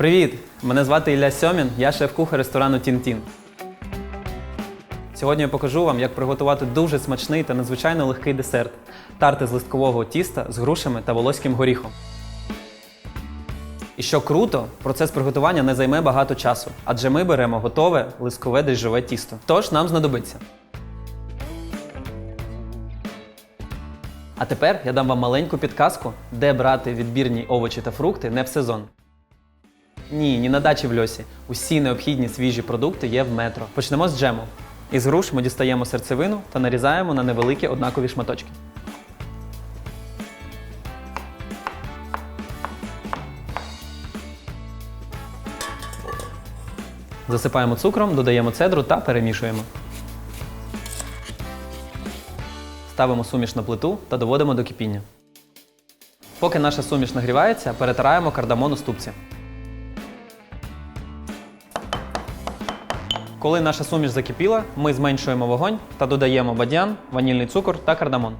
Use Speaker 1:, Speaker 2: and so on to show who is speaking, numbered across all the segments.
Speaker 1: Привіт! Мене звати Ілля Сьомін, я шеф-кухар ресторану Тін-Тін. Сьогодні я покажу вам, як приготувати дуже смачний та надзвичайно легкий десерт тарти з листкового тіста з грушами та волоським горіхом. І що круто, процес приготування не займе багато часу, адже ми беремо готове листкове дріжджове тісто. Тож нам знадобиться. А тепер я дам вам маленьку підказку, де брати відбірні овочі та фрукти не в сезон. Ні, ні на дачі в льосі. Усі необхідні свіжі продукти є в метро. Почнемо з джему. Із груш ми дістаємо серцевину та нарізаємо на невеликі однакові шматочки. Засипаємо цукром, додаємо цедру та перемішуємо. Ставимо суміш на плиту та доводимо до кипіння. Поки наша суміш нагрівається, перетираємо кардамон у ступці. Коли наша суміш закипіла, ми зменшуємо вогонь та додаємо бадьян, ванільний цукор та кардамон.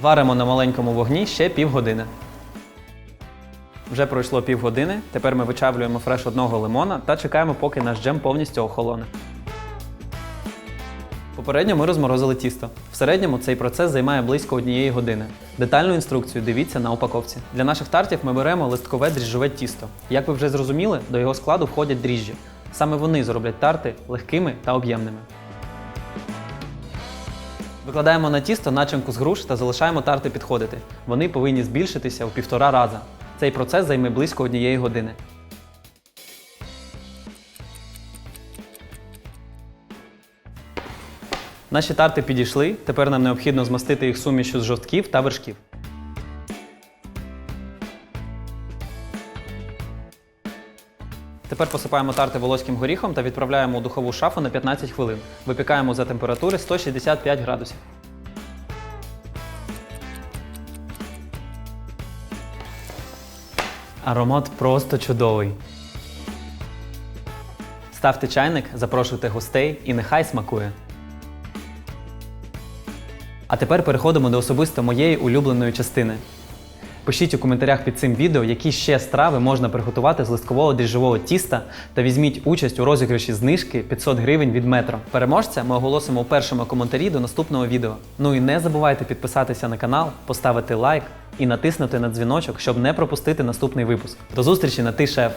Speaker 1: Варимо на маленькому вогні ще півгодини. Вже пройшло півгодини. Тепер ми вичавлюємо фреш одного лимона та чекаємо, поки наш джем повністю охолоне. Попередньо ми розморозили тісто. В середньому цей процес займає близько однієї години. Детальну інструкцію дивіться на упаковці. Для наших тартів ми беремо листкове дріжджове тісто. Як ви вже зрозуміли, до його складу входять дріжджі. Саме вони зроблять тарти легкими та об'ємними. Викладаємо на тісто начинку з груш та залишаємо тарти підходити. Вони повинні збільшитися у півтора рази. Цей процес займе близько однієї години. Наші тарти підійшли. Тепер нам необхідно змастити їх сумішю з жовтків та вершків. Тепер посипаємо тарти волоським горіхом та відправляємо у духову шафу на 15 хвилин. Випікаємо за температури 165 градусів. Аромат просто чудовий. Ставте чайник, запрошуйте гостей і нехай смакує. А тепер переходимо до особисто моєї улюбленої частини. Пишіть у коментарях під цим відео, які ще страви можна приготувати з листкового дріжджового тіста та візьміть участь у розіграші знижки 500 гривень від метро. Переможця ми оголосимо у першому коментарі до наступного відео. Ну і не забувайте підписатися на канал, поставити лайк і натиснути на дзвіночок, щоб не пропустити наступний випуск. До зустрічі на ти шеф!